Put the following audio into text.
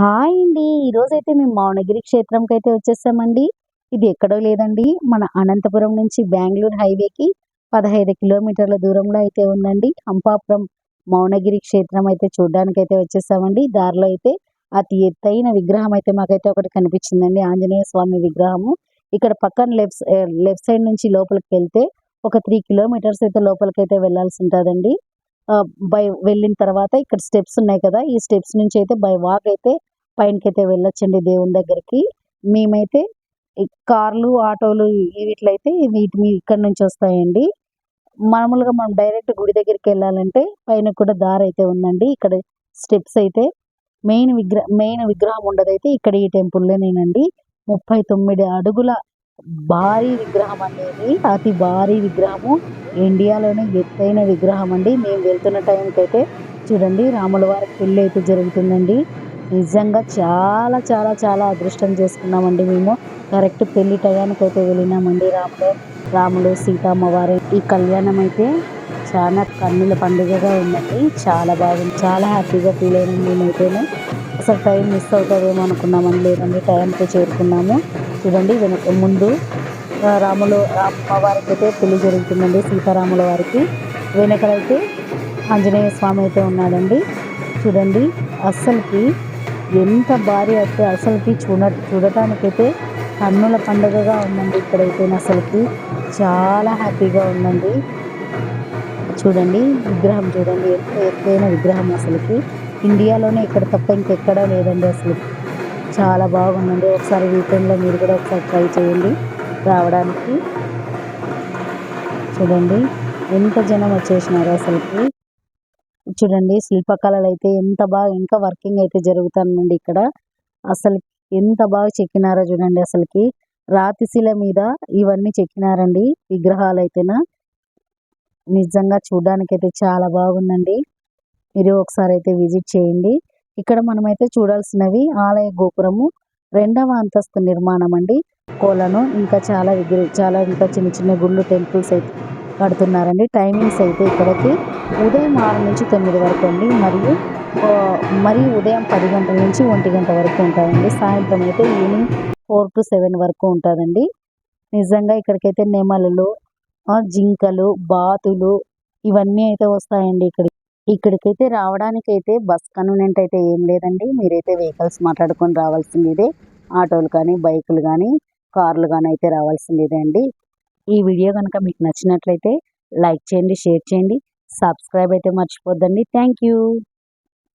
Hi అండి. ఈరోజైతే మేము మౌనగిరి క్షేత్రంకి అయితే వచ్చేసామండి. ఇది ఎక్కడో లేదండి. మన అనంతపురం నుంచి బెంగళూరు హైవేకి పదహైదు కిలోమీటర్ల దూరంలో అయితే ఉందండి. హంపాపురం మౌనగిరి క్షేత్రం అయితే చూడడానికి అయితే వచ్చేసామండి. దారిలో అయితే అతి ఎత్తైన విగ్రహం అయితే మాకైతే ఒకటి కనిపించిందండి. ఆంజనేయ స్వామి విగ్రహము. ఇక్కడ పక్కన లెఫ్ట్ లెఫ్ట్ సైడ్ నుంచి లోపలికి వెళ్తే ఒక త్రీ కిలోమీటర్స్ అయితే లోపలికి అయితే వెళ్ళాల్సి ఉంటుందండి. బై వెళ్ళిన తర్వాత ఇక్కడ స్టెప్స్ ఉన్నాయి కదా. ఈ స్టెప్స్ నుంచి అయితే బై వాక్ అయితే పైనకైతే వెళ్ళొచ్చండి దేవుని దగ్గరికి. మేమైతే కార్లు ఆటోలు వీటిలైతే వీటి మీ ఇక్కడ నుంచి వస్తాయండి. మామూలుగా మనం డైరెక్ట్ గుడి దగ్గరికి వెళ్ళాలంటే పైన కూడా దారి అయితే ఉందండి. ఇక్కడ స్టెప్స్ అయితే మెయిన్ విగ్రహ మెయిన్ విగ్రహం ఉండదైతే ఇక్కడ ఈ టెంపుల్లోనేనండి. ముప్పై తొమ్మిది అడుగుల భారీ విగ్రహం అనేది అతి భారీ విగ్రహము. ఇండియాలోనే ఎత్తైన విగ్రహం అండి. మేము వెళ్తున్న టైంకి అయితే చూడండి రాముల వారికి పెళ్ళి అయితే జరుగుతుందండి. నిజంగా చాలా చాలా చాలా అదృష్టం చేసుకున్నామండి మేము. కరెక్ట్ పెళ్ళి టయానికి అయితే వెళ్ళినామండి రాముడు. రాముడు సీతామ్మవారి ఈ కళ్యాణం అయితే చాలా కన్నుల పండుగగా ఉందండి. చాలా బాగుంది. చాలా హ్యాపీగా ఫీల్ అయినాం మేమైతేనే అసలు టైం మిస్ అవుతుందేమో అనుకున్నామని లేదండి టైంకి చేరుకున్నాము. చూడండి వెనక ముందు రాములు రామమ్మ వారికి అయితే పెళ్ళి జరుగుతుందండి. సీతారాముల వారికి. వెనకలైతే ఆంజనేయ స్వామి అయితే ఉన్నాడండి. చూడండి అస్సలకి ఎంత భారీ అయితే అసలుకి చూడ చూడటానికైతే కన్నుల పండుగగా ఉందండి ఇక్కడైతే అసలుకి. చాలా హ్యాపీగా ఉందండి. చూడండి విగ్రహం చూడండి ఎంత ఎత్తైన విగ్రహం అసలుకి. ఇండియాలోనే ఇక్కడ తప్ప ఇంకెక్కడా లేదండి అసలు. చాలా బాగుందండి. ఒకసారి వీకెండ్లో మీరు కూడా ఒకసారి ట్రై చేయండి రావడానికి. చూడండి ఎంత జనం వచ్చేసినారు అసలుకి. చూడండి శిల్పకళలు అయితే ఎంత బాగా ఇంకా వర్కింగ్ అయితే జరుగుతుందండి ఇక్కడ. అసలు ఎంత బాగా చెక్కినారో చూడండి అసలుకి. రాతిశిల మీద ఇవన్నీ చెక్కినారండి విగ్రహాలు అయితేనా నిజంగా చూడడానికి అయితే చాలా బాగుందండి. మీరు ఒకసారి అయితే విజిట్ చేయండి. ఇక్కడ మనమైతే చూడాల్సినవి ఆలయ గోపురము రెండవ అంతస్తు నిర్మాణం అండి కోలను ఇంకా చాలా విగ్ర చాలా ఇంకా చిన్న చిన్న గుళ్ళు టెంపుల్స్ అయితే కడుతున్నారండి టైమింగ్స్ అయితే ఇక్కడికి ఉదయం ఆరు నుంచి తొమ్మిది వరకు అండి. మరియు మరియు ఉదయం పది గంటల నుంచి ఒంటి గంట వరకు ఉంటాయండి. సాయంత్రం అయితే ఈవినింగ్ ఫోర్ టు సెవెన్ వరకు ఉంటుందండి. నిజంగా ఇక్కడికైతే నెమలలు జింకలు బాతులు ఇవన్నీ అయితే వస్తాయండి ఇక్కడికి ఇక్కడికైతే రావడానికైతే బస్ కన్వీనియంట్ అయితే ఏం లేదండి. మీరైతే వెహికల్స్ మాట్లాడుకొని రావాల్సిందే ఆటోలు కానీ బైకులు కానీ కార్లు కానీ అయితే రావాల్సిందే అండి. ఈ వీడియో కనుక మీకు నచ్చినట్లయితే లైక్ చేయండి షేర్ చేయండి. సబ్స్క్రైబ్ అయితే మర్చిపోద్దండి. Thank you.